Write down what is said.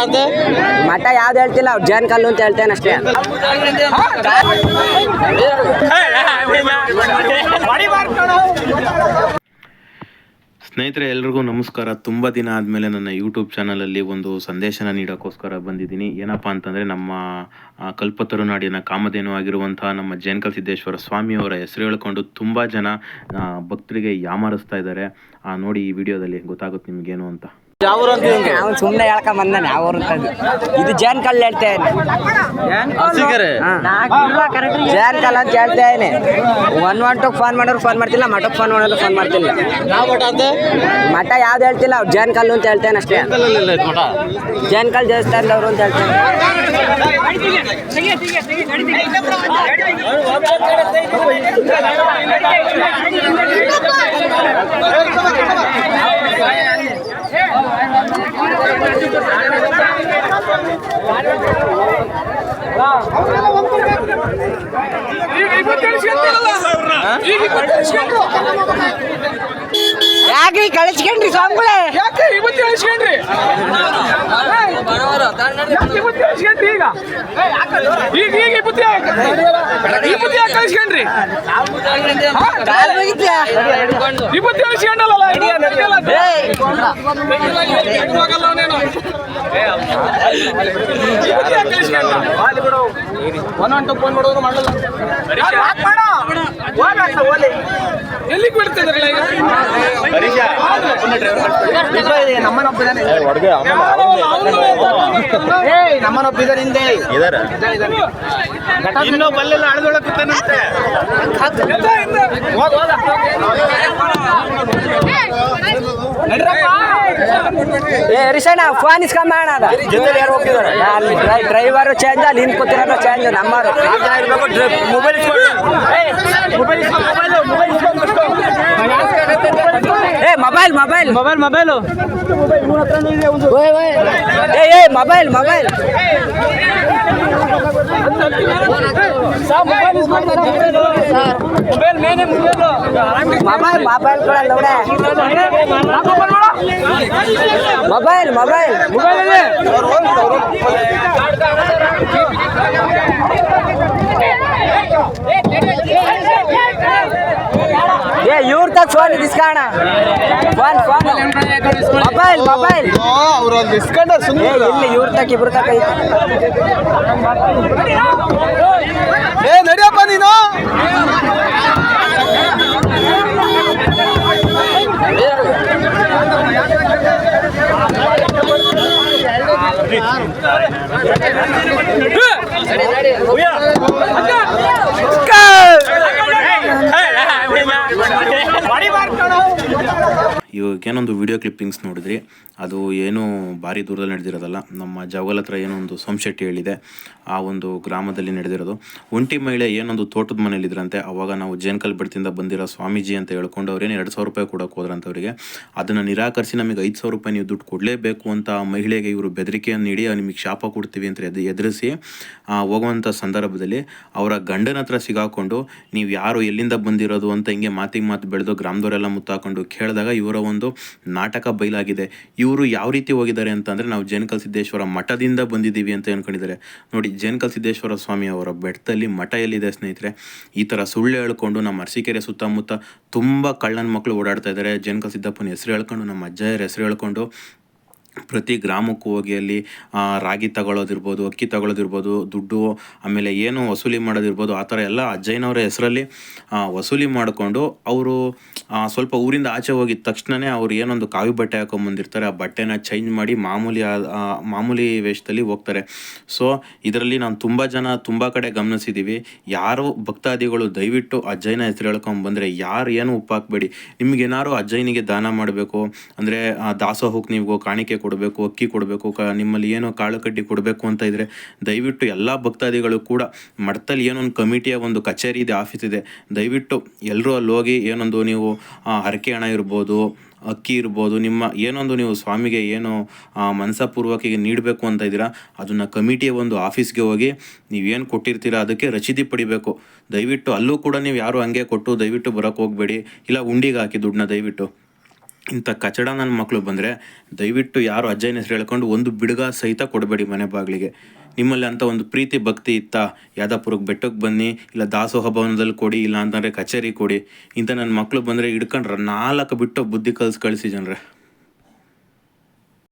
ಅಂತ ಮಠ ಯಾವ್ದು ಹೇಳ್ತಿಲ್ಲ ಅವ್ರು ಜೈನ್ ಕಲ್ಲು ಅಂತ ಹೇಳ್ತೇನೆ ಅಷ್ಟೇ. ಸ್ನೇಹಿತರೆ ಎಲ್ರಿಗೂ ನಮಸ್ಕಾರ. ತುಂಬ ದಿನ ಆದಮೇಲೆ ನನ್ನ ಯೂಟ್ಯೂಬ್ ಚಾನಲಲ್ಲಿ ಒಂದು ಸಂದೇಶನ ನೀಡೋಕ್ಕೋಸ್ಕರ ಬಂದಿದ್ದೀನಿ. ಏನಪ್ಪ ಅಂತಂದರೆ ನಮ್ಮ ಕಲ್ಪತರು ಕಲ್ಪತರುನಾಡಿನ ಕಾಮಧೇನು ಆಗಿರುವಂತಹ ನಮ್ಮ ಜೇನ್ಕಲ್ ಸಿದ್ದೇಶ್ವರ ಸ್ವಾಮಿಯವರ ಹೆಸರು ಹೇಳ್ಕೊಂಡು ತುಂಬ ಜನ ಭಕ್ತರಿಗೆ ಯಾಮಾರಿಸ್ತಾ ಇದ್ದಾರೆ. ಆ, ನೋಡಿ ಈ ವಿಡಿಯೋದಲ್ಲಿ ಗೊತ್ತಾಗುತ್ತೆ ನಿಮಗೇನು ಅಂತ. ಅವ್ನು ಸುಮ್ಮನೆ ಹೇಳ್ಕೊಂಡ್ ಬಂದಾನೆ ಯಾವ ಊರು ಅಂತ ಇದು. ಜಾನ್ ಕಲ್ ಕಲ್ಲು? ಹೇಳ್ತೇನೆ. ಕಲ್ ಜೈನ್ ಹೇಳ್ತಾ ಅಂತ ಹೇಳ್ತೇನೆ ಒನ್ ಒನ್ ಟು ಫೋನ್ ಮಾಡೋರು ಫೋನ್ ಮಾಡ್ತಿಲ್ಲ ಮಠಕ್ಕೆ ಫೋನ್ ಮಾಡೋರು ಫೋನ್ ಮಾಡ್ತಿಲ್ಲ. ಮಠ ಅಂತ? ಯಾವ್ದು ಹೇಳ್ತಿಲ್ಲ ಅವ್ರು ಜೈನ್ ಕಲ್ಲು ಅಂತ ಹೇಳ್ತೇನೆ ಅಷ್ಟೇ. ಜೈನ್ ಜೈನ್ ಕಲ್ ದೇವಸ್ಥಾನದವ್ರು ಅಂತ ಹೇಳ್ತೇನೆ. ಯಾಕ್ರಿ ಕಳಿಸ್ಕೊಂಡ್ರಿ ಸ್ವಾಮಿಗಳೇ ಯಾಕೆ ಇವತ್ತು ಹೇಳಿಸ್ಕೊಂಡ್ರಿ ಯಾಕೆ ಇವತ್ತು ಹೇಳಿಸ್ಕೊಂಡ್ರಿ ಈಗ ಈಗ ಈಗ ಈ ಕಳಿಸ್ಕೊಂಡ್ರಿ ಮುಗಿತ್ಯಾ? ಈ ಬುದ್ಧಿ ಹೇಳಿಸ್ಕೊಂಡಲ್ಲ ಏಯ್, ಎಲ್ಲಿಗೆ ಬಿಡ್ತಿದ್ರಲ್ಲ ಈಗ ಏ ರಿಷಣ್ಣ ಫೋನ್ ಅದ. ಡ್ರೈವರ್ ಚೇಂಜ್ ಅಲ್ಲಿ ಹಿಂದ್ ಕೊತ್ತಿರೋ ಚೇಂಜ್ ನಮ್ಮರು ಏ ಮೊಬೈಲ್ ಮೊಬೈಲ್ ಮೊಬೈಲ್ ಮೊಬೈಲು ಏ ಏ ಮೊಬೈಲ್ ಮೊಬೈಲ್ ಮೊಬೈಲ್ ಮೊಬೈಲ್ ಕೂಡ ನೋಡೆ ಮೊಬೈಲ್ ಮೊಬೈಲ್ ಏ ಇವ್ರ ತಗ ಫೋನ್ ಇಸ್ಕೋಣ ಫೋನ್ ಫೋನ್ ಮೊಬೈಲ್ ಮೊಬೈಲ್ ಅವ್ರು ಅಲ್ಲಿ ಇಸ್ಕೊಂಡ ಏ ಇಲ್ಲಿ ಇವ್ರ ತಗ ಇಬ್ರ ತಗ ಏ ನಡಿಯಪ್ಪ ನೀನು? ಇವಾಗ ಏನೊಂದು ವಿಡಿಯೋ ಕ್ಲಿಪ್ಪಿಂಗ್ಸ್ ನೋಡಿದ್ರಿ? ಅದು ಏನು ಭಾರಿ ದೂರದಲ್ಲಿ ನಡೆದಿರೋದಲ್ಲ. ನಮ್ಮ ಜವಲ್ ಹತ್ರ ಏನೋ ಒಂದು ಸೋಮಶೆಟ್ಟಿ ಹೇಳಿದೆ. ಆ ಒಂದು ಗ್ರಾಮದಲ್ಲಿ ನಡೆದಿರೋದು. ಒಂಟಿ ಮಹಿಳೆ ಏನೊಂದು ತೋಟದ ಮನೇಲಿದ್ರಂತೆ ಅವಾಗ ನಾವು ಜೇನ್ಕಲ್ ಬೆಡ್ತಿಂದ ಬಂದಿರೋ ಸ್ವಾಮೀಜಿ ಅಂತ ಹೇಳ್ಕೊಂಡು ಅವ್ರೇನು ಎರಡು ಸಾವಿರ ರೂಪಾಯಿ ಕೊಡೋಕೆ ಹೋದ್ರಂತ ಅವರಿಗೆ ಅದನ್ನು ನಿರಾಕರಿಸಿ ನಮಗೆ ಐದು ಸಾವಿರ ರೂಪಾಯಿ ನೀವು ದುಡ್ಡು ಕೊಡಲೇಬೇಕು ಅಂತ ಆ ಮಹಿಳೆಗೆ ಇವರು ಬೆದರಿಕೆಯನ್ನು ನೀಡಿ ನಿಮಗೆ ಶಾಪ ಕೊಡ್ತೀವಿ ಅಂತ ಎದ್, ಎದುರಿಸಿ ಹೋಗುವಂಥ ಸಂದರ್ಭದಲ್ಲಿ ಅವರ ಗಂಡನ ಹತ್ರ ಸಿಗಾಕೊಂಡು, ನೀವು ಯಾರು ಎಲ್ಲಿಂದ ಬಂದಿರೋದು? ಅಂತ ಹಿಂಗೆ ಮಾತಿಗೆ ಮಾತು ಬೆಳೆದು ಗ್ರಾಮದವರೆಲ್ಲ ಮುತ್ತಾಕೊಂಡು ಕೇಳಿದಾಗ ಇವರ ಒಂದು ನಾಟಕ ಬಯಲಾಗಿದೆ ಇವರು ಯಾವ ರೀತಿ ಹೋಗಿದ್ದಾರೆ ಅಂತಂದರೆ ನಾವು ಜೇನಕಲ್ ಸಿದ್ದೇಶ್ವರ ಮಠದಿಂದ ಬಂದಿದ್ದೀವಿ ಅಂತ ಅಂದ್ಕೊಂಡಿದ್ದಾರೆ ನೋಡಿ ಜೇನಕಲ್ ಸಿದ್ದೇಶ್ವರ ಸ್ವಾಮಿ ಅವರ ಬೆಟ್ಟದಲ್ಲಿ ಮಠ ಎಲ್ಲಿದೆ ಸ್ನೇಹಿತರೆ? ಈ ಥರ ಸುಳ್ಳು ಹೇಳ್ಕೊಂಡು ನಮ್ಮ ಅರಸೀಕೆರೆ ಸುತ್ತಮುತ್ತ ತುಂಬ ಕಳ್ಳನ ಮಕ್ಕಳು ಓಡಾಡ್ತಾ ಇದ್ದಾರೆ. ಜೇನಕಲ್ ಸಿದ್ದಪ್ಪನ ಹೆಸರು ಹೇಳ್ಕೊಂಡು, ನಮ್ಮ ಅಜ್ಜಯರ ಹೆಸರು ಹೇಳ್ಕೊಂಡು ಪ್ರತಿ ಗ್ರಾಮಕ್ಕೂ ಹೋಗಿ ಅಲ್ಲಿ ರಾಗಿ ತಗೊಳ್ಳೋದಿರ್ಬೋದು ಅಕ್ಕಿ ತಗೊಳ್ಳೋದಿರ್ಬೋದು ದುಡ್ಡು, ಆಮೇಲೆ ಏನು ವಸೂಲಿ ಮಾಡೋದಿರ್ಬೋದು, ಆ ಥರ ಎಲ್ಲ ಅಜ್ಜಯ್ಯನವರ ಹೆಸರಲ್ಲಿ ವಸೂಲಿ ಮಾಡಿಕೊಂಡು ಅವರು ಸ್ವಲ್ಪ ಊರಿಂದ ಆಚೆ ಹೋಗಿದ ತಕ್ಷಣವೇ ಅವ್ರು ಏನೊಂದು ಕಾವಿ ಬಟ್ಟೆ ಹಾಕೊಂಬಂದಿರ್ತಾರೆ ಆ ಬಟ್ಟೆನ ಚೇಂಜ್ ಮಾಡಿ ಮಾಮೂಲಿ ಮಾಮೂಲಿ ವೇಷದಲ್ಲಿ ಹೋಗ್ತಾರೆ. ಸೊ, ಇದರಲ್ಲಿ ನಾನು ತುಂಬ ಜನ ತುಂಬ ಕಡೆ ಗಮನಿಸಿದ್ದೀವಿ ಯಾರು ಭಕ್ತಾದಿಗಳು ದಯವಿಟ್ಟು ಅಜ್ಜಯ್ಯನ ಹೆಸರು ಹೇಳ್ಕೊಂಬಂದರೆ ಯಾರು ಏನು ಉಪ್ಪು ಹಾಕ್ಬೇಡಿ ನಿಮ್ಗೇನಾದ್ರು ಅಜ್ಜಯ್ಯನಿಗೆ ದಾನ ಮಾಡಬೇಕು, ಅಂದರೆ ದಾಸೋಹಕ್ಕೆ ನೀವು ಕಾಣಿಕೆ ಕೊಡಬೇಕು, ಅಕ್ಕಿ ಕೊಡಬೇಕು, ಕ ನಿಮ್ಮಲ್ಲಿ ಏನೋ ಕಾಳು ಕಡ್ಡಿ ಕೊಡಬೇಕು ಅಂತ ಇದ್ದರೆ ದಯವಿಟ್ಟು ಎಲ್ಲ ಭಕ್ತಾದಿಗಳು ಕೂಡ ಮಠದಲ್ಲಿ ಏನೊಂದು ಕಮಿಟಿಯ ಒಂದು ಕಚೇರಿ ಇದೆ, ಆಫೀಸ್ ಇದೆ. ದಯವಿಟ್ಟು ಎಲ್ಲರೂ ಅಲ್ಲಿ ಹೋಗಿ ಏನೊಂದು ನೀವು ಹರಕೆ ಹಣ ಇರ್ಬೋದು, ಅಕ್ಕಿ ಇರ್ಬೋದು, ನಿಮ್ಮ ಏನೊಂದು ನೀವು ಸ್ವಾಮಿಗೆ ಏನು ಮನಸಪೂರ್ವಕಿಗೆ ಮನಸಪೂರ್ವಕ ನೀಡಬೇಕು ಅಂತ ಇದ್ದೀರಾ, ಅದನ್ನು ಕಮಿಟಿಯ ಒಂದು ಆಫೀಸ್ಗೆ ಹೋಗಿ ನೀವೇನು ಕೊಟ್ಟಿರ್ತೀರಾ ಅದಕ್ಕೆ ರಸೀದಿ ಪಡಿಬೇಕು. ದಯವಿಟ್ಟು ಅಲ್ಲೂ ಕೂಡ ನೀವು ಯಾರು ಹಂಗೆ ಕೊಟ್ಟು ದಯವಿಟ್ಟು ಬರೋಕ್ಕೆ ಹೋಗಬೇಡಿ. ಇಲ್ಲ ಉಂಡಿಗೆ ಹಾಕಿ ದುಡ್ಡನ್ನ ದಯವಿಟ್ಟು. ಇಂಥ ಕಚಡ ನನ್ನ ಮಕ್ಕಳು ಬಂದರೆ ದಯವಿಟ್ಟು ಯಾರು ಅಜ್ಜನ ಹೆಸರು ಹೇಳ್ಕೊಂಡು ಒಂದು ಬಿಡುಗ ಸಹಿತ ಕೊಡಬೇಡಿ ಮನೆ ಬಾಗಿಲಿಗೆ. ನಿಮ್ಮಲ್ಲಿ ಅಂತ ಒಂದು ಪ್ರೀತಿ, ಭಕ್ತಿ ಇತ್ತ? ಯಾದಾಪುರಕ್ಕೆ ಬೆಟ್ಟಕ್ಕೆ ಬನ್ನಿ, ಇಲ್ಲ ದಾಸೋಹ ಭವನದಲ್ಲಿ ಕೊಡಿ, ಇಲ್ಲ ಅಂತಂದರೆ ಕಚೇರಿ ಕೊಡಿ. ಇಂಥ ನನ್ನ ಮಕ್ಕಳು ಬಂದರೆ ಹಿಡ್ಕೊಂಡ್ರೆ ನಾಲ್ಕು ಬಿಟ್ಟು ಬುದ್ಧಿ ಕಲ್ಸಿ ಕಳಿಸಿ ಜನರೇ.